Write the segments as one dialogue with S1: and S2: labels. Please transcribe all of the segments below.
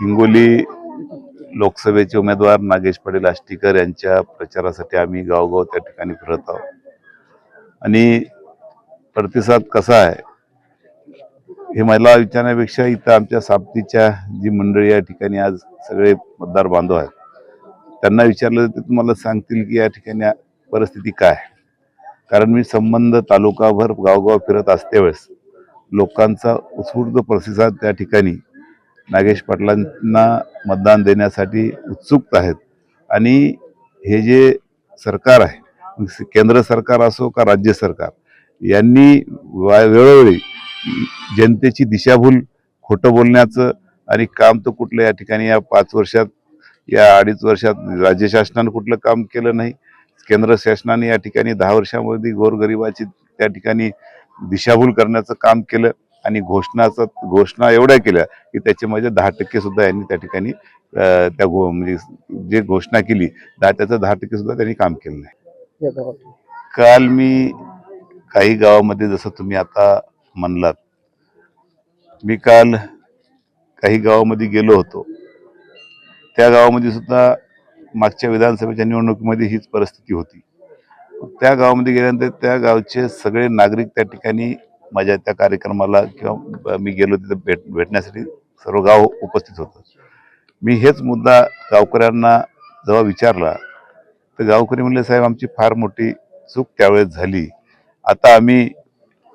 S1: हिंगोली लोकसभेचे उमेदवार नागेश पाटील आष्टीकर यांच्या प्रचारासाठी आम्ही गावगाव त्या ठिकाणी फिरत आहोत. आणि प्रतिसाद कसा आहे? हे मला विचारण्यापेक्षा इथं आमच्या सापतीच्या जी मंडळी या ठिकाणी आज सगळे मतदार बांधव आहेत त्यांना विचारलं तर ते तुम्हाला सांगतील की या ठिकाणी परिस्थिती काय कारण मी संबंध तालुकाभर गावगाव फिरत असते वेळेस लोकांचा उत्स्फूर्त प्रतिसाद त्या ठिकाणी नागेश पाटलांना मतदान देण्यासाठी उत्सुक आहेत. आणि हे जे सरकार आहे केंद्र सरकार असो का राज्य सरकार यांनी वेळोवेळी जनतेची दिशाभूल खोटं बोलण्याचं आणि काम तर कुठलं या ठिकाणी या पाच वर्षात या अडीच वर्षात राज्य शासनानं कुठलं काम केलं नाही केंद्र शासनाने या ठिकाणी दहा वर्षामध्ये गोरगरिबाची त्या ठिकाणी दिशाभूल करण्याचं काम केलं आणि घोषणाचं घोषणा एवढ्या केल्या की त्याच्यामध्ये दहा टक्के सुद्धा यांनी त्या ठिकाणी त्या घो म्हणजे जे घोषणा केली दहा त्याचं दहा टक्के सुद्धा त्यांनी काम केलं नाही. काल मी काही गावामध्ये जसं तुम्ही आता म्हणलात मी काल काही गावामध्ये गेलो होतो. त्या गावामध्ये सुद्धा मागच्या विधानसभेच्या निवडणुकीमध्ये हीच परिस्थिती होती. त्या गावामध्ये गेल्यानंतर त्या गावचे सगळे नागरिक त्या ठिकाणी माझ्या त्या कार्यक्रमाला किंवा मी गेलो तिथे भेट भेटण्यासाठी सर्व गाव उपस्थित होतं. मी हेच मुद्दा गावकऱ्यांना जेव्हा विचारला तर गावकरी म्हणले साहेब आमची फार मोठी चूक त्यावेळेस झाली. आता आम्ही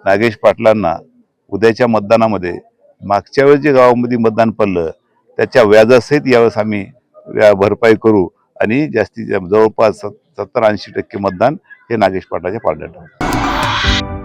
S1: नागेश पाटलांना उद्याच्या मतदानामध्ये मागच्या वेळेस जे गावामध्ये मतदान पडलं त्याच्या व्याजासहित यावेळेस आम्ही व्या- भरपाई करू आणि जास्तीत जास्त जवळपास सत्तर ऐंशी टक्के मतदान हे नागेश पाटलाच्या पारड्यात